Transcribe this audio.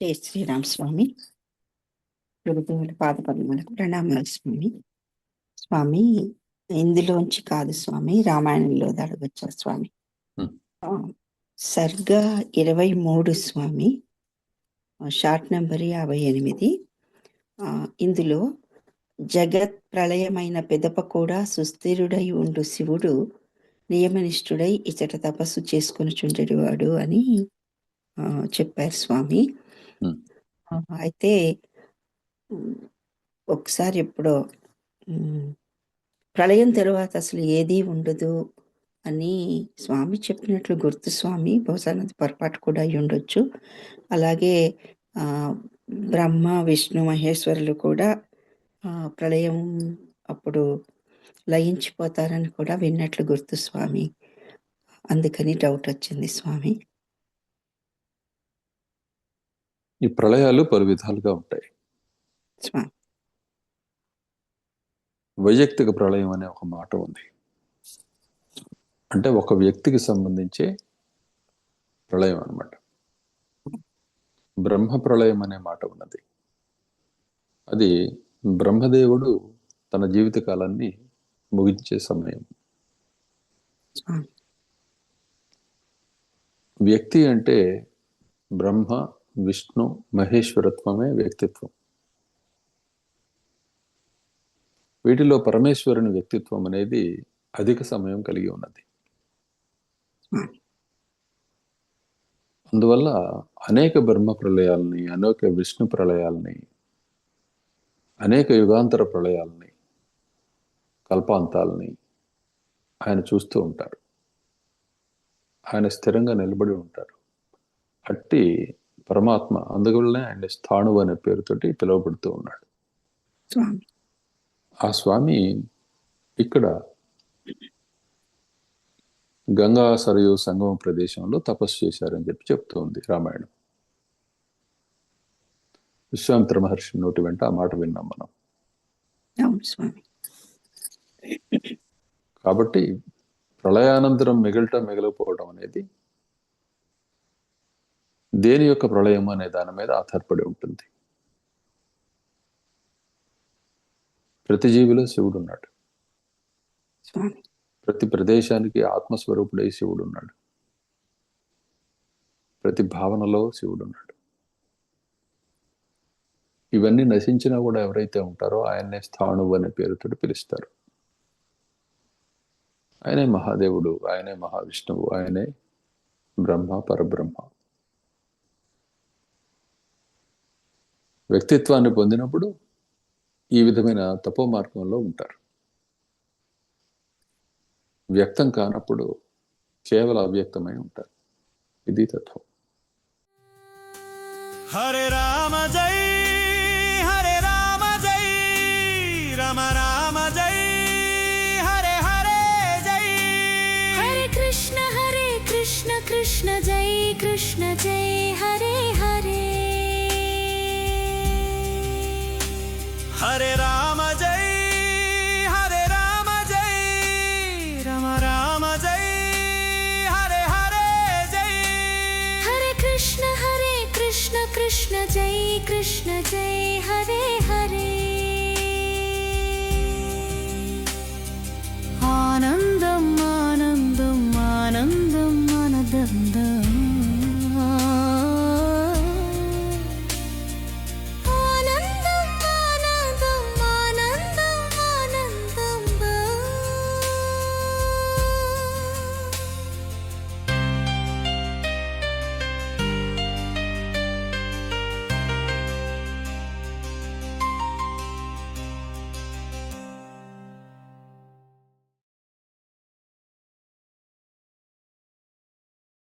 జై శ్రీరామ్ స్వామి. గురుదేవుల పాదపద్మలకు ప్రణామాలు స్వామి. స్వామి ఇందులోంచి కాదు స్వామి రామాయణంలో అడగొచ్చారు స్వామి. సర్గ ఇరవై మూడు స్వామి షార్ట్ నెంబర్ యాభై ఎనిమిది ఇందులో జగత్ ప్రళయమైన పెదప కూడా సుస్థిరుడై ఉండు శివుడు నియమనిష్ఠుడై ఇచ్చట తపస్సు చేసుకుని చుండెడివాడు అని చెప్పారు స్వామి. అయితే ఒకసారి ఎప్పుడో ప్రళయం తర్వాత అసలు ఏదీ ఉండదు అని స్వామి చెప్పినట్లు గుర్తు స్వామి బహుశా అది పొరపాటు కూడా అయి ఉండొచ్చు. అలాగే ఆ, బ్రహ్మ విష్ణు మహేశ్వరులు కూడా ప్రళయం అప్పుడు లయించిపోతారని కూడా విన్నట్లు గుర్తు స్వామి. అందుకని డౌట్ వచ్చింది స్వామి. ఈ ప్రళయాలు పలు విధాలుగా ఉంటాయి వైయక్తిక ప్రళయం అనే ఒక మాట ఉంది. అంటే ఒక వ్యక్తికి సంబంధించే ప్రళయం అన్నమాట. బ్రహ్మ ప్రళయం అనే మాట ఉన్నది. అది బ్రహ్మదేవుడు తన జీవిత కాలాన్ని ముగించే సమయం. వ్యక్తి అంటే బ్రహ్మ విష్ణు మహేశ్వరత్వమే వ్యక్తిత్వం. వీటిలో పరమేశ్వరుని వ్యక్తిత్వం అనేది అధిక సమయం కలిగి ఉన్నది. అందువల్ల అనేక బ్రహ్మ ప్రళయాల్ని అనేక విష్ణు ప్రళయాల్ని అనేక యుగాంతర ప్రళయాల్ని కల్పాంతాల్ని ఆయన చూస్తూ ఉంటారు. ఆయన స్థిరంగా నిలబడి ఉంటారు. అట్టి పరమాత్మ అందువల్లనే ఆయన స్థాణువు అనే పేరుతోటి పిలువబడుతూ ఉన్నాడు. ఆ స్వామి ఇక్కడ గంగా సరయు సంగమ ప్రదేశంలో తపస్సు చేశారని చెప్పి చెప్తూ ఉంది రామాయణం. విశ్వామిత్ర మహర్షి నోటి వెంట ఆ మాట విన్నాం మనం. కాబట్టి ప్రళయానంతరం మిగలటం మిగలకపోవడం అనేది దేని యొక్క ప్రళయం అనే దాని మీద ఆధారపడి ఉంటుంది. ప్రతి జీవిలో శివుడు ఉన్నాడు. ప్రతి ప్రదేశానికి ఆత్మస్వరూపుడై శివుడు ఉన్నాడు. ప్రతి భావనలో శివుడు ఉన్నాడు. ఇవన్నీ నశించినా కూడా ఎవరైతే ఉంటారో ఆయన్నే స్థాణువు అనే పేరుతో పిలుస్తారు. ఆయనే మహాదేవుడు ఆయనే మహావిష్ణువు ఆయనే బ్రహ్మ పరబ్రహ్మ. వ్యక్తిత్వాన్ని పొందినప్పుడు ఈ విధమైన తపో మార్గంలో ఉంటారు. వ్యక్తం కానప్పుడు కేవలం అవ్యక్తమై ఉంటారు. ఇది తత్వం. హరే రామ జై హరే రామ జై రమ రామ జై హరే హరే జై. హరే కృష్ణ హరే కృష్ణ కృష్ణ జై కృష్ణ జై. కృష్ణ జై కృష్ణ జై హరే హరే ఆనందం